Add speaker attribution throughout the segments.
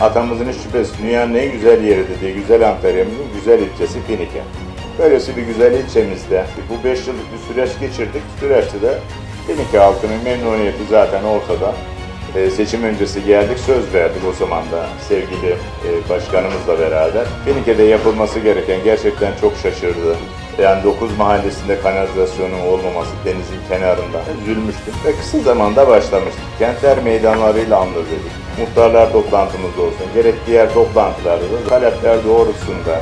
Speaker 1: atamızın hiç şüphesiz dünyanın en güzel yeri dediği güzel Antalya'mızın güzel ilçesi Finike. Böylesi bir güzel ilçemizde bu 5 yıllık bir süreç geçirdik. Süreçte de Finike halkının memnuniyeti zaten ortada. Ee, seçim öncesi geldik, söz verdik o zaman da sevgili e, başkanımızla beraber. Finike'de yapılması gereken gerçekten çok şaşırdı. Yani 9 mahallesinde kanalizasyonun olmaması denizin kenarında üzülmüştük ve kısa zamanda başlamıştık. Kentler meydanlarıyla anlatıyorduk. Muhtarlar toplantımız olsun, gerek diğer toplantılarda da talepler doğrusunda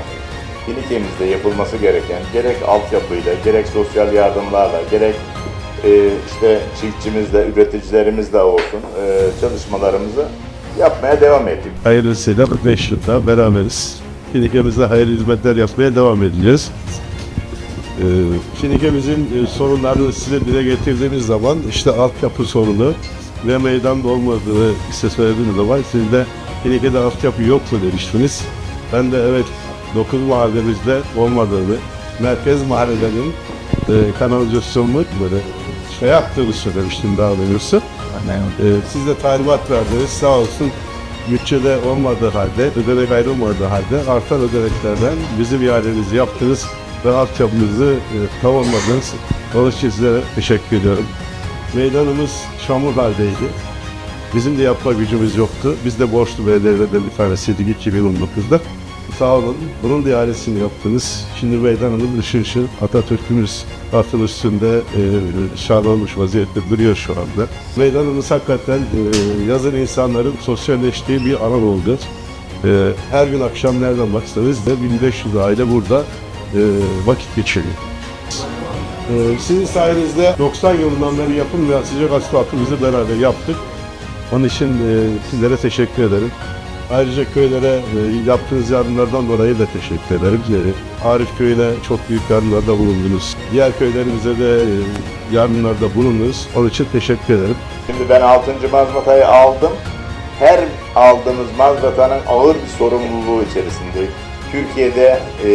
Speaker 1: Finike'mizde yapılması gereken gerek altyapıyla, gerek sosyal yardımlarla, gerek e, işte çiftçimizle, üreticilerimizle olsun e, çalışmalarımızı yapmaya devam ettik.
Speaker 2: Hayırlısıyla 5 yılda beraberiz. Finike'mizde hayırlı hizmetler yapmaya devam edeceğiz. Ee, Finike'mizin e, sorunlarını size dile getirdiğimiz zaman işte altyapı sorunu ve meydanda olmadığını size söylediğimiz zaman siz de Finike'de altyapı yok mu demiştiniz. Ben de evet 9 mahallemizde olmadığını, merkez mahallelerin e, kanalizasyonunu böyle şey yaptığını söylemiştim daha doğrusu. Ee, siz de talimat verdiniz. Sağ olsun bütçede olmadığı halde, ödenek ayrılmadığı halde artan ödeneklerden bizim iademizi yaptınız ve altyapımızı e, tamamladınız. Onun için sizlere teşekkür ediyorum. Meydanımız çamur haldeydi. Bizim de yapma gücümüz yoktu. Biz de borçlu belediyelerden bir tanesiydik 2019'da. Sağ olun. Bunun da ihalesini yaptınız. Şimdi meydanımız ışıl ışıl Atatürk'ümüz atın üstünde e, şarlanmış vaziyette duruyor şu anda. Meydanımız hakikaten e, yazın insanların sosyalleştiği bir alan oldu. E, her gün akşam nereden baksanız da 1500 aile burada e, vakit geçiriyor. E, sizin sayenizde 90 yılından beri yapılmayan sıcak asfaltımızı beraber yaptık. Onun için e, sizlere teşekkür ederim. Ayrıca köylere e, yaptığınız yardımlardan dolayı da teşekkür ederim. E, Arif köyüne çok büyük yardımlarda bulundunuz. Diğer köylerimize de e, yardımlarda bulundunuz. Onun için teşekkür ederim.
Speaker 1: Şimdi ben 6. mazbatayı aldım. Her aldığımız mazbatanın ağır bir sorumluluğu içerisindeyim. Türkiye'de e,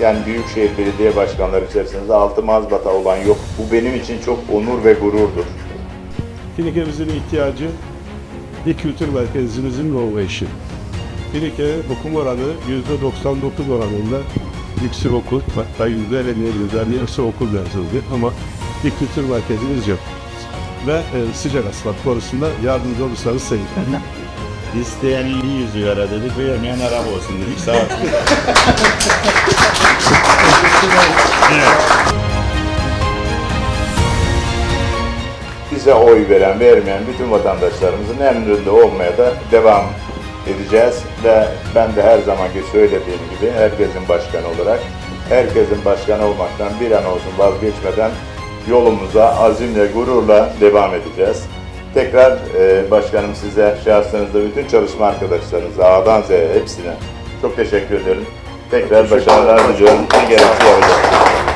Speaker 1: yani Büyükşehir Belediye Başkanları içerisinde 6 mazbata olan yok. Bu benim için çok onur ve gururdur.
Speaker 2: Finike'mizin ihtiyacı bir kültür merkezimizin olmayışı. Finike okum oranı %99 oranında yüksek okul, hatta %50'nin yüksek okul mezunu ama bir kültür merkezimiz yok. Ve e, sıcak asfalt konusunda yardımcı olursanız sevinirim.
Speaker 3: İsteyen 100 lira dedik, vermeyen araba olsun dedik. Sağ olsun.
Speaker 1: Bize oy veren, vermeyen bütün vatandaşlarımızın emrinde olmaya da devam edeceğiz. Ve ben de her zamanki söylediğim gibi herkesin başkanı olarak, herkesin başkanı olmaktan bir an olsun vazgeçmeden yolumuza azimle, gururla devam edeceğiz. Tekrar e, başkanım size, şahsınızda bütün çalışma arkadaşlarınıza, A'dan Z'ye hepsine çok teşekkür ederim. Tekrar başarılar diliyorum. Ne yapacağım.